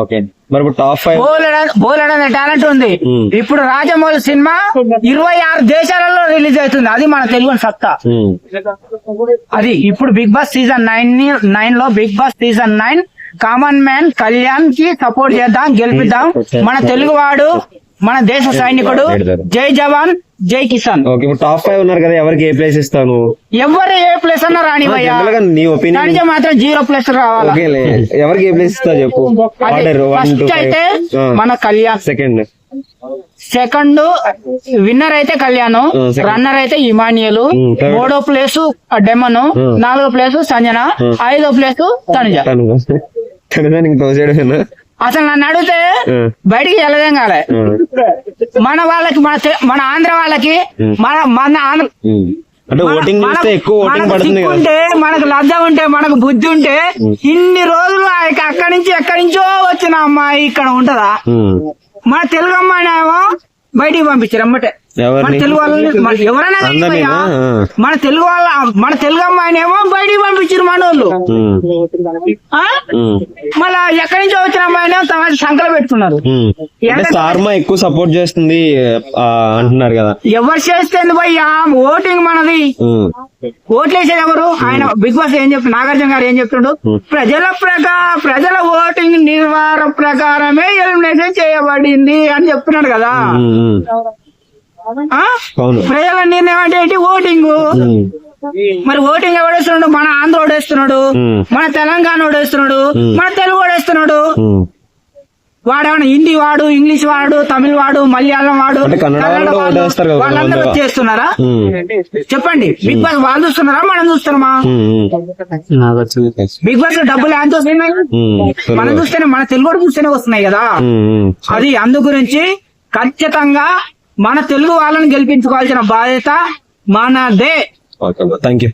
Okay. మరి ఇప్పుడు top five బోలెడ్ అనే టాలెంట్ ఉంది. ఇప్పుడు రాజమౌళి సినిమా ఇరవై ఆరు దేశాలలో రిలీజ్ అవుతుంది. అది మన తెలుగు సత్తా. అది ఇప్పుడు బిగ్ బాస్ సీజన్ నైన్ నైన్లో big boss season nine common man కళ్యాణ్కి సపోర్ట్ చేద్దాం గెలిపిద్దాం. మన తెలుగువాడు మన దేశ సైనికుడు జై జవాన్ జై కిసాన్. ఓకే ఇప్పుడు టాప్ ఫైవ్ ఉన్నారు కదా ఎవరికి ఏ ప్లేస్ ఇస్తాను? ఎవరు ఏ ప్లేస్ అన్నా నీ ఒపీనియన్ తనిజ మాత్రం జీరో ప్లేస్ రావాలా? ఎవరికి ఏ ప్లేస్ ఇస్తావు చెప్పు? ఆర్డర్ ఫస్ట్ అయితే మన కళ్యాణ్. సెకండ్ సెకండ్ విన్నర్ అయితే కళ్యాణ్. రన్నర్ అయితే ఇమానియలు. మూడో ప్లేస్ డెమన్. నాలుగో ప్లేస్ సంజన. ఐదో ప్లేస్ తనుజ. తను తను ఇంక తోసేయడమేనా? అసలు నన్ను అడిగితే. బయటికి వెళ్ళదేం కాలే. మన వాళ్ళకి మన మన ఆంధ్ర వాళ్ళకి. మన మన ఆంధ్ర. అంటే ఓటింగ్ చూస్తే మనకు- ఎక్కువ ఓటింగ్ పడుతుంది ఉంటే మనకు లజ్జ ఉంటే మనకు బుద్ధి ఉంటే ఇన్ని రోజులు అక్కడి నుంచి ఎక్కడి నుంచో వచ్చిన అమ్మాయి ఇక్కడ ఉంటదా. మన తెలుగు అమ్మాయినేమో బయటికి పంపించారు అమ్మటే మన తెలుగు వాళ్ళని మన ఎవరైనా తెలుగు వాళ్ళ మన తెలుగు అమ్మాయినేమో బయటికి పంపించారు మన వాళ్ళు. మళ్ళా ఎక్కడి నుంచో వచ్చిన అమ్మాయినే తమ సంకలు పెట్టుకున్నారు. స్టార్మా ఎక్కువ సపోర్ట్ చేస్తుంది అంటున్నారు కదా. ఎవరు చేస్తుంది భయ్యా ఓటింగ్ మనది. ఉమ్. ఓట్లేసేది ఎవరు? ఆయన బిగ్ బాస్ ఏం చెప్తాడు నాగార్జున గారు ఏం చెప్తుండు? Hmm. ప్రజల ప్రకా ప్రజల ఓటింగ్ నిర్వాహ ప్రకారమే ఎలిమినేషన్ చేయబడింది అని చెప్తున్నాడు కదా. ప్రజల నిర్ణయం అంటే ఏంటి ఓటింగ్. మరి ఓటింగ్ ఎవడేస్తున్నాడు మన ఆంధ్ర ఓడేస్తున్నాడు. మన తెలంగాణ ఓడేస్తున్నాడు. మన తెలుగు ఓడేస్తున్నాడు. వాడేమన్నా హిందీ వాడు ఇంగ్లీష్ వాడు తమిళ్ వాడు మలయాళం వాడు వాళ్ళందరూ. చేస్తున్నారా. చెప్పండి బిగ్ బాస్ వాళ్ళు చూస్తున్నారా మనం చూస్తున్నామా. బిగ్ బాస్లో డబ్బులు ఎంత వస్తున్నాయి. మనం చూస్తేనే మన తెలుగు చూస్తేనే వస్తున్నాయి కదా. అది అందు గురించి ఖచ్చితంగా మన తెలుగు వాళ్ళని గెలిపించుకోవాల్సిన బాధ్యత మనదే. Okay thank you